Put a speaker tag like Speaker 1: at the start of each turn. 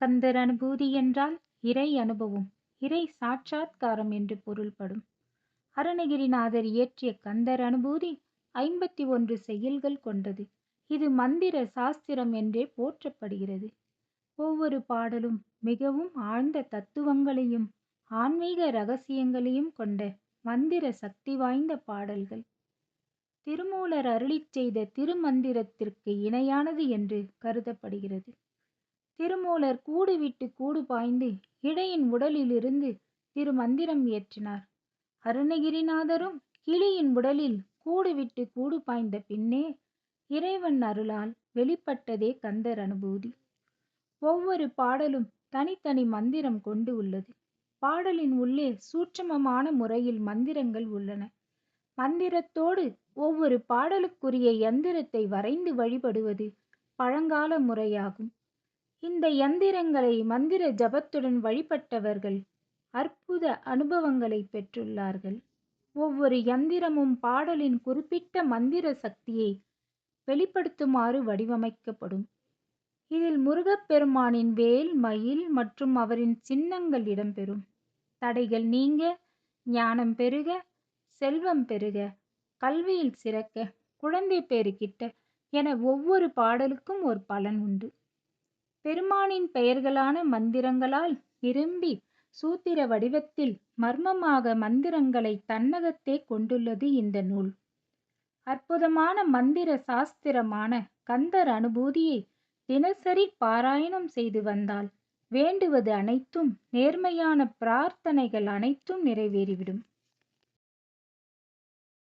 Speaker 1: கந்தர் அனுபூதி என்றால் இறை அனுபவம் இறை சாட்சாத்காரம் என்று பொருள்படும். அருணகிரிநாதர் இயற்றிய கந்தர் அனுபூதி ஐம்பத்தி ஒன்று செயல்கள் கொண்டது. இது மந்திர சாஸ்திரம் என்றே போற்றப்படுகிறது. ஒவ்வொரு பாடலும் மிகவும் ஆழ்ந்த தத்துவங்களையும் ஆன்மீக ரகசியங்களையும் கொண்ட மந்திர சக்தி வாய்ந்த பாடல்கள். திருமூலர் அருளிச் செய்த திருமந்திரத்திற்கு இணையானது என்று கருதப்படுகிறது. திருமூலர் கூடு விட்டு கூடு பாய்ந்து இடையின் உடலிலிருந்து திருமந்திரம் இயற்றினார். அருணகிரிநாதரும் கிளியின் உடலில் கூடு விட்டு கூடு பாய்ந்த பின்னே இறைவன் அருளால் வெளிப்பட்டதே கந்தர் அனுபூதி. ஒவ்வொரு பாடலும் தனித்தனி மந்திரம் கொண்டு உள்ளது. பாடலின் உள்ளே சூட்சமமான முறையில் மந்திரங்கள் உள்ளன. மந்திரத்தோடு ஒவ்வொரு பாடலுக்குரிய யந்திரத்தை வரைந்து வழிபடுவது பழங்கால முறையாகும். இந்த யந்திரங்களை மந்திர ஜபத்துடன் வழிபட்டவர்கள் அற்புத அனுபவங்களை பெற்றுள்ளார்கள். ஒவ்வொரு யந்திரமும் பாடலின் குறிப்பிட்ட மந்திர சக்தியை வெளிப்படுத்துமாறு வடிவமைக்கப்படும். இதில் முருகப்பெருமானின் வேல் மயில் மற்றும் அவரின் சின்னங்கள் இடம்பெறும். தடைகள் நீங்க ஞானம் பெருக செல்வம் பெருக கல்வியில் சிறக்க குழந்தை பேறு கிட்ட என ஒவ்வொரு பாடலுக்கும் ஒரு பலன் உண்டு. பெருமானின் பெயர்களான மந்திரங்களால் விரும்பி சூத்திர வடிவத்தில் மர்மமாக மந்திரங்களை தன்னகத்தே கொண்டுள்ளது இந்த நூல். அற்புதமான மந்திர சாஸ்திரமான கந்தர் அனுபூதியை தினசரி பாராயணம் செய்து வந்தால் வேண்டுவது அனைத்தும் நேர்மையான பிரார்த்தனைகள் அனைத்தும் நிறைவேறிவிடும்.